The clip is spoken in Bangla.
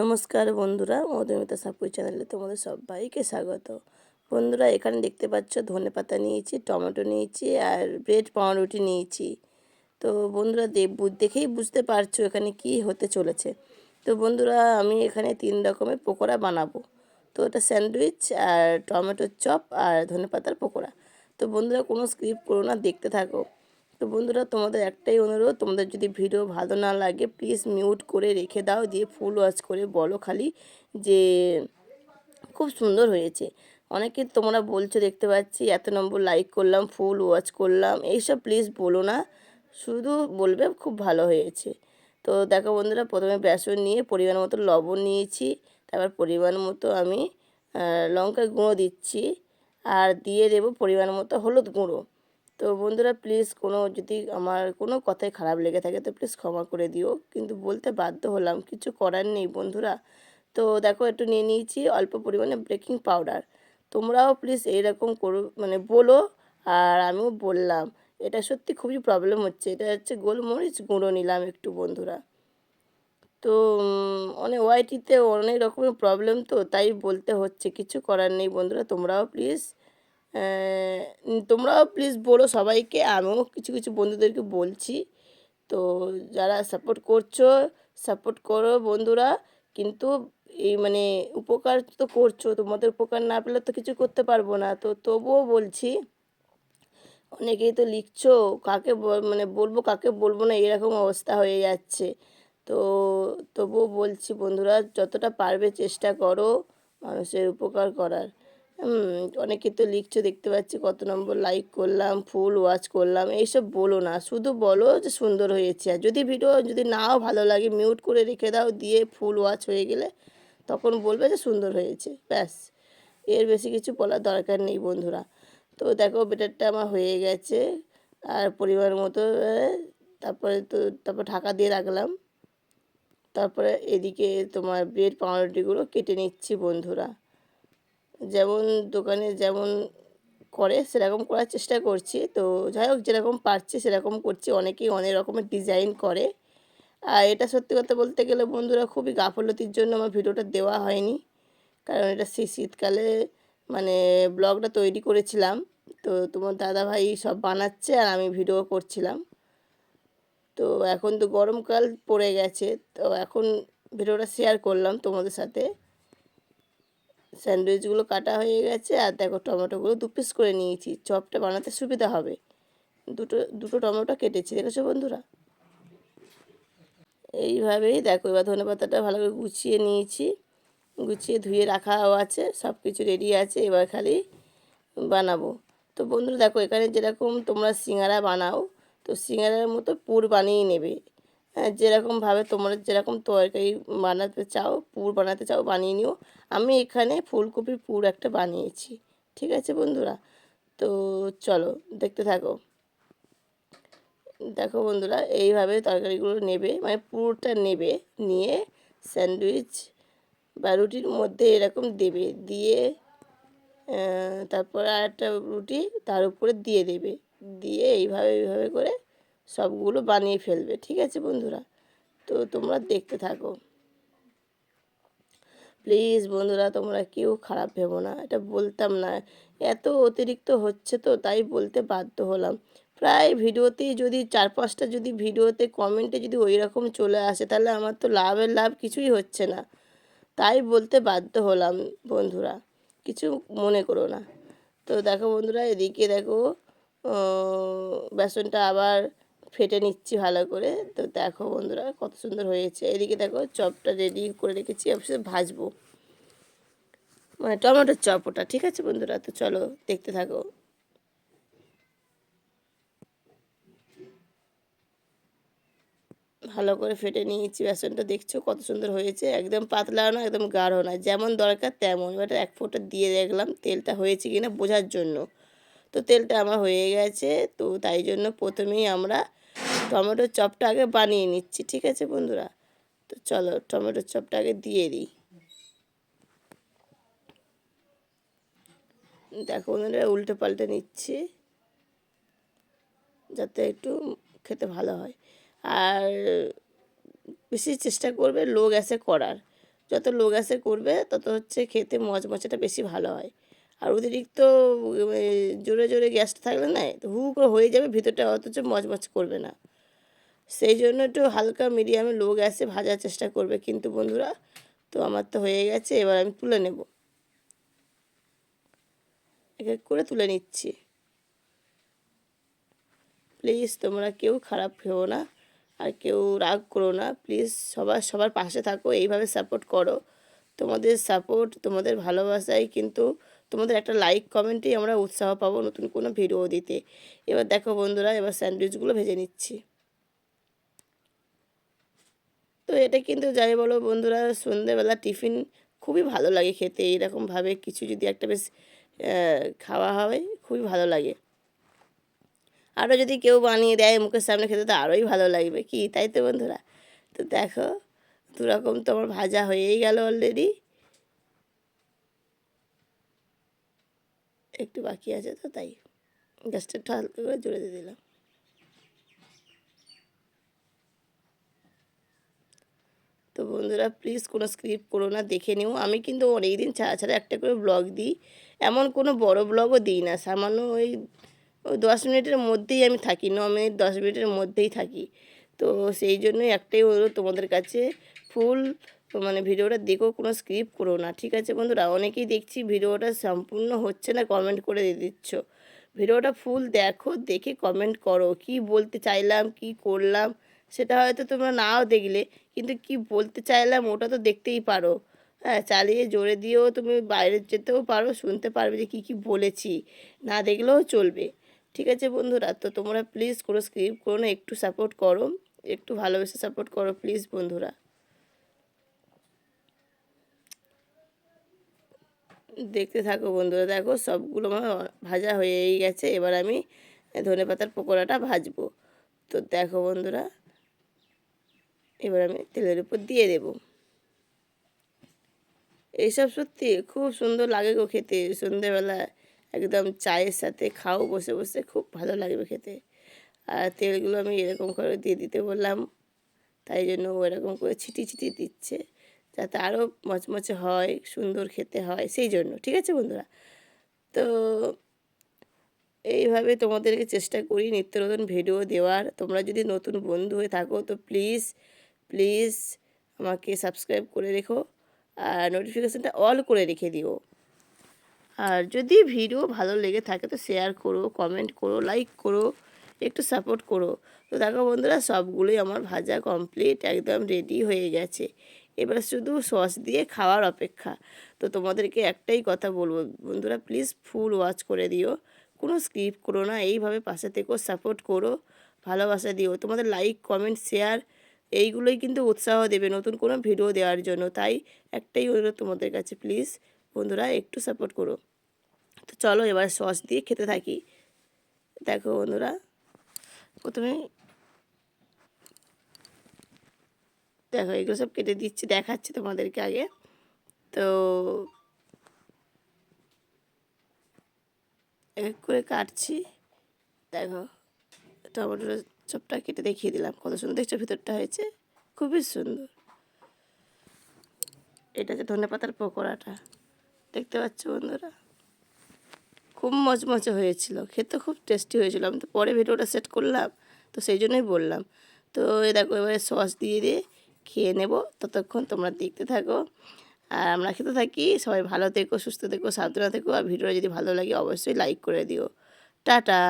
নমস্কার বন্ধুরা মধুমিতা সাপুই চ্যানেলে তোমাদের সবাইকে স্বাগত। বন্ধুরা, এখানে দেখতে পাচ্ছ ধনে পাতা নিয়েছি, টমেটো নিয়েছি আর ব্রেড পাউরুটি নিয়েছি। তো বন্ধুরা দেখেই বুঝতে পারছ এখানে কি হতে চলেছে। তো বন্ধুরা, আমি এখানে তিন রকমের পকোড়া বানাবো। তো এটা স্যান্ডউইচ আর টমেটোর চপ আর ধনে পাতার পকোড়া। তো বন্ধুরা, কোনো স্ক্রিপ্ট করো না, দেখতে থাকো। তো বন্ধুরা, তোমাদের একটাই অনুরোধ, তোমাদের যদি ভিডিও ভালো না লাগে প্লিজ মিউট করে রেখে দাও, দিয়ে ফুল ওয়াচ করে বলো খালি যে খুব সুন্দর হয়েছে। অনেকে তোমরা বলছো, দেখতে পাচ্ছি, এত নম্বর লাইক করলাম ফুল ওয়াচ করলাম, এইসব প্লিজ বলো না, শুধু বলবে খুব ভালো হয়েছে। তো দেখো বন্ধুরা, প্রথমে বেসন নিয়ে পরিমাণ মতো লবণ নিয়েছি, তারপর পরিমাণ মতো আমি লঙ্কা গুঁড়ো দিচ্ছি, আর দিয়ে দেবো পরিমাণ মতো হলুদ গুঁড়ো। তো বন্ধুরা প্লিজ কোনো যদি আমার কোনো কথায় খারাপ লেগে থাকে তো প্লিজ ক্ষমা করে দিও। কিন্তু বলতে বাধ্য হলাম, কিছু করার নেই বন্ধুরা। তো দেখো একটু নিয়ে নিয়েছি অল্প পরিমাণে বেকিং পাউডার তোমরাও প্লিজ এইরকম করো মানে বলো আর আমিও বললাম। এটা সত্যি খুবই প্রবলেম হচ্ছে। এটা হচ্ছে গোলমরিচ গুঁড়ো নিলাম একটু বন্ধুরা। তো অনেক ওয়াইটিতে অনেক রকমের প্রবলেম তো, তাই বলতে হচ্ছে, কিছু করার নেই বন্ধুরা। তোমরাও প্লিজ তোমরাও প্লিজ বলো সবাইকে। আমিও কিছু কিছু বন্ধুদেরকে বলছি। তো যারা সাপোর্ট করছ সাপোর্ট করো বন্ধুরা। কিন্তু এই মানে উপকার তো করছ, তোমাদের উপকার না পেলে তো কিছু করতে পারব না। তো তবুও বলছি, অনেকেই তো লিখছো, কাকে মানে বলব, কাকে বলব না, এরকম অবস্থা হয়ে যাচ্ছে। তো তবুও বলছি বন্ধুরা, যতটা পারবে চেষ্টা করো মানুষের উপকার করার। অনেকে তো লিখছো, দেখতে পাচ্ছি কত নম্বর লাইক করলাম ফুল ওয়াচ করলাম, এইসব বলো না, শুধু বলো যে সুন্দর হয়েছে। আর যদি ভিডিও যদি নাও ভালো লাগে মিউট করে রেখে দাও, দিয়ে ফুল ওয়াচ হয়ে গেলে তখন বলবে যে সুন্দর হয়েছে, ব্যাস। এর বেশি কিছু বলার দরকার নেই বন্ধুরা। তো দেখো বেটারটা আমার হয়ে গেছে, আর পরিবার মতো তারপরে তো, তারপর ঢাকা দিয়ে রাখলাম। তারপরে এদিকে তোমার ব্রেড পাউরুটিগুলো কেটে নিচ্ছি বন্ধুরা। যেমন দোকানে যেমন করে, সেরকম করার চেষ্টা করছি। তো যাই হোক, যেরকম পারছি, সেরকম করছি। অনেকেই অনেক রকমের ডিজাইন করে। আর এটা সত্যি কথা বলতে গেলে বন্ধুরা, খুবই গাফলতির জন্য আমার ভিডিওটা দেওয়া হয়নি। কারণ এটা সেই শীতকালে মানে ব্লগটা তৈরি করেছিলাম। তো তোমার দাদা ভাই সব বানাচ্ছে আর আমি ভিডিও করছিলাম। তো এখন তো গরমকাল পড়ে গেছে। তো এখন ভিডিওটা শেয়ার করলাম তোমাদের সাথে। স্যান্ডউইচগুলো কাটা হয়ে গেছে আর দেখো টমেটোগুলো দু পিস করে নিয়েছি। চপটা বানাতে সুবিধা হবে। দুটো দুটো টমেটো কেটেছি, দেখেছ বন্ধুরা? এইভাবেই দেখো, এবার ধনে পাতাটা ভালো করে গুছিয়ে নিয়েছি। গুছিয়ে ধুয়ে রাখাও আছে সব কিছু রেডি আছে, এবার খালি বানাবো। তো বন্ধুরা দেখো, এখানে যেরকম তোমরা সিঙ্গারা বানাও, তো সিঙ্গারার মতো পুর বানিয়ে নেবে। যেরকমভাবে তোমরা যেরকম তরকারি বানাতে চাও, পুর বানাতে চাও, বানিয়ে নিও। আমি এখানে ফুলকপির পুর একটা বানিয়েছি, ঠিক আছে বন্ধুরা? তো চলো, দেখতে থাকো। দেখো বন্ধুরা, এইভাবে তরকারিগুলো নেবে মানে পুরটা নেবে, নিয়ে স্যান্ডউইচ বা রুটির মধ্যে এরকম দেবে, দিয়ে তারপর আর একটা রুটি তার উপরে দিয়ে দেবে। দিয়ে এইভাবে এইভাবে করে সবগুলো বানিয়ে ফেলবে, ঠিক আছে বন্ধুরা? তো তোমরা দেখতে থাকো। প্লিজ বন্ধুরা, তোমরা কেউ খারাপ ভেবো না। এটা বলতাম না। এত অতিরিক্ত হচ্ছে তো, তাই বলতে বাধ্য হলাম। প্রায় ভিডিওতেই যদি চার পাঁচটা যদি ভিডিওতে, কমেন্টে যদি ওই রকম চলে আসে, তাহলে আমার তো লাভের লাভ কিছুই হচ্ছে না। তাই বলতে বাধ্য হলাম বন্ধুরা, কিছু মনে করো না। তো দেখো বন্ধুরা, এদিকে দেখো বেসনটা আবার ফেটে নিচ্ছি ভালো করে। তো দেখো বন্ধুরা কত সুন্দর হয়েছে। এদিকে দেখো চপটা রেডি করে রেখেছি অবশ্যই ভাজবো। মানে টমেটোর চপ ওটা ঠিক আছে বন্ধুরা? তো চলো দেখতে থাকো। ভালো করে ফেটে নিয়েছি, বেসনটা দেখছ কত সুন্দর হয়েছে। একদম পাতলা না, একদম গাঢ় না, যেমন দরকার তেমন। এবার এক ফোঁটা দিয়ে দেখলাম তেলটা হয়েছে কিনা বোঝার জন্য। তো তেলটা আমার হয়ে গেছে, তো তাই জন্য প্রথমেই আমরা টমেটোর চপটা আগে বানিয়ে নিচ্ছি, ঠিক আছে বন্ধুরা? তো চলো টমেটোর চপটা আগে দিয়ে দিই। দেখো বন্ধুরা, উল্টে পাল্টে নিচ্ছি, যাতে একটু খেতে ভালো হয়। আর বেশি চেষ্টা করবে লো গ্যাসে করার। যত লোক আসে করবে, তত হচ্ছে খেতে মচমচেটা বেশি ভালো হয়। আর অতিরিক্ত জোরে জোরে গ্যাসটা থাকলে না, হু করে হয়ে যাবে, ভিতরটা অথচ মচমচ করবে না। সেই জন্য একটু হালকা মিডিয়ামে লো গ্যাসে ভাজার চেষ্টা করবে। কিন্তু বন্ধুরা, তো আমার তো হয়ে গেছে, এবার আমি তুলে নেব। এক এক করে তুলে নিচ্ছি। প্লিজ তোমরা কেউ খারাপ ভেবো না, আর কেউ রাগ করো না। প্লিজ সবার সবার পাশে থাকো, এইভাবে সাপোর্ট করো। তোমাদের সাপোর্ট তোমাদের ভালোবাসায় কিন্তু তোমাদের একটা লাইক কমেন্টেই আমরা উৎসাহ পাবো নতুন কোনো ভিডিও দিতে। এবার দেখো বন্ধুরা, এবার স্যান্ডউইচগুলো ভেজে নিচ্ছি। তো এটা কিন্তু যাই বলো বন্ধুরা, সন্ধেবেলা টিফিন খুবই ভালো লাগে খেতে। এইরকমভাবে কিছু যদি একটা বেশ খাওয়া হয়, খুবই ভালো লাগে। আরও যদি কেউ বানিয়ে দেয় মুখের সামনে খেতে, তো আরোই ভালো লাগবে। কি, তাই তো বন্ধুরা? তো দেখো, দুরকম তো আমার ভাজা হয়েই গেল অলরেডি একটু বাকি আছে তো, তাই। গ্যাসটা হালকা করে জোরে দিয়ে দিলাম। তো বন্ধুরা প্লিজ কোনো স্ক্রিপ্ট করো না, দেখে নিও। আমি কিন্তু অনেক দিন ছাড়া ছাড়া একটা করে ব্লগ দিই। এমন কোনো বড় ব্লগও দিই না, সামান্য ওই দশ মিনিটের মধ্যেই আমি থাকি, ন মিনিট, দশ মিনিটের মধ্যেই থাকি। তো সেই জন্যই একটাই অনুরোধ তোমাদের কাছে ফুল মানে ভিডিওটা দেখো, কোনো স্ক্রিপ্ট করো না, ঠিক আছে বন্ধুরা? অনেকেই দেখছি ভিডিওটা সম্পূর্ণ হচ্ছে না কমেন্ট করে দিচ্ছ। ভিডিওটা ফুল দেখো, দেখে কমেন্ট করো, কি বলতে চাইলাম, কি করলাম, সেটা হয়তো তোমরা নাও দেখলে। কিন্তু কি বলতে চাইলাম, ওটা তো দেখতেই পারো। হ্যাঁ চালিয়ে জোরে দিয়েও তুমি বাইরে যেতেও পারো, শুনতে পারবে যে কী কী বলেছি। না দেখলেও চলবে। ঠিক আছে বন্ধুরা, তো তোমরা প্লিজ কোনো স্ক্রিপ্ট করো না, একটু সাপোর্ট করো। একটু ভালোবেসে সাপোর্ট করো প্লিজ বন্ধুরা। দেখতে থাকো বন্ধুরা, দেখো সবগুলো আমার ভাজা হয়েই গেছে। এবার আমি ধনে পাতার পকোড়াটা ভাজবো। তো দেখো বন্ধুরা এবার আমি তেলের উপর দিয়ে দেব। এইসব সত্যি খুব সুন্দর লাগে গো খেতে। সন্ধেবেলা একদম চায়ের সাথে খাও, বসে বসে খুব ভালো লাগবে খেতে। আর তেলগুলো আমি এরকম করে দিয়ে দিতে বললাম। তাই জন্য এরকম করে ছিটি ছিটি দিচ্ছে যাতে আরও মচমচে হয়, সুন্দর খেতে হয়, সেই জন্য। ঠিক আছে বন্ধুরা? তো এইভাবে তোমাদেরকে চেষ্টা করি নিত্য নতুন ভিডিও দেওয়ার। তোমরা যদি নতুন বন্ধু হয়ে থাকো তো প্লিজ প্লিজ আমাকে সাবস্ক্রাইব করে রেখো আর নোটিফিকেশানটা অল করে রেখে দিও। আর যদি ভিডিও ভালো লেগে থাকে তো শেয়ার করো কমেন্ট করো লাইক করো, একটু সাপোর্ট করো। তো দেখো বন্ধুরা, সবগুলোই আমার ভাজা কমপ্লিট একদম রেডি হয়ে গেছে। এবার শুধু সস দিয়ে খাওয়ার অপেক্ষা। তো তোমাদেরকে একটাই কথা বলব, বন্ধুরা প্লিজ ফুল ওয়াচ করে দিও। কোনো স্কিপ করো না, এইভাবে পাশে থেকেও সাপোর্ট করো, ভালোবাসা দিও। তোমাদের লাইক কমেন্ট শেয়ার এইগুলোই কিন্তু উৎসাহ দেবে নতুন কোনো ভিডিও দেওয়ার জন্য। তাই একটাই অনুরোধ তোমাদের কাছে প্লিজ বন্ধুরা একটু সাপোর্ট করো। তো চলো এবার সস দিয়ে খেতে থাকি। দেখো বন্ধুরা, প্রথমে দেখো এগুলো সব কেটে দিচ্ছি, দেখাচ্ছি তোমাদেরকে আগে। তো এক করে কাটছি। দেখো টমেটো চপটা কেটে দেখিয়ে দিলাম কত সুন্দর। দেখছ ভিতরটা হয়েছে? খুবই সুন্দর। এটা যে ধনে পাতার পকোড়াটা, দেখতে পাচ্ছ বন্ধুরা? খুব মচমচে হয়েছিল। খেতে খুব টেস্টি হয়েছিল। আমি তো পরে ভিডিওটা সেট করলাম, তো সেই জন্যই বললাম। তো এই দেখো, এবারে সস দিয়ে দিয়ে খেয়ে নেব। ততক্ষণ তোমরা দেখতে থাকো। আর আমরা খেতে থাকি। সবাই ভালো থেকো, সুস্থ থেকো, সাবধানে থেকো। আর ভিডিওটা যদি ভালো লাগে, অবশ্যই লাইক করে দিও। টাটা!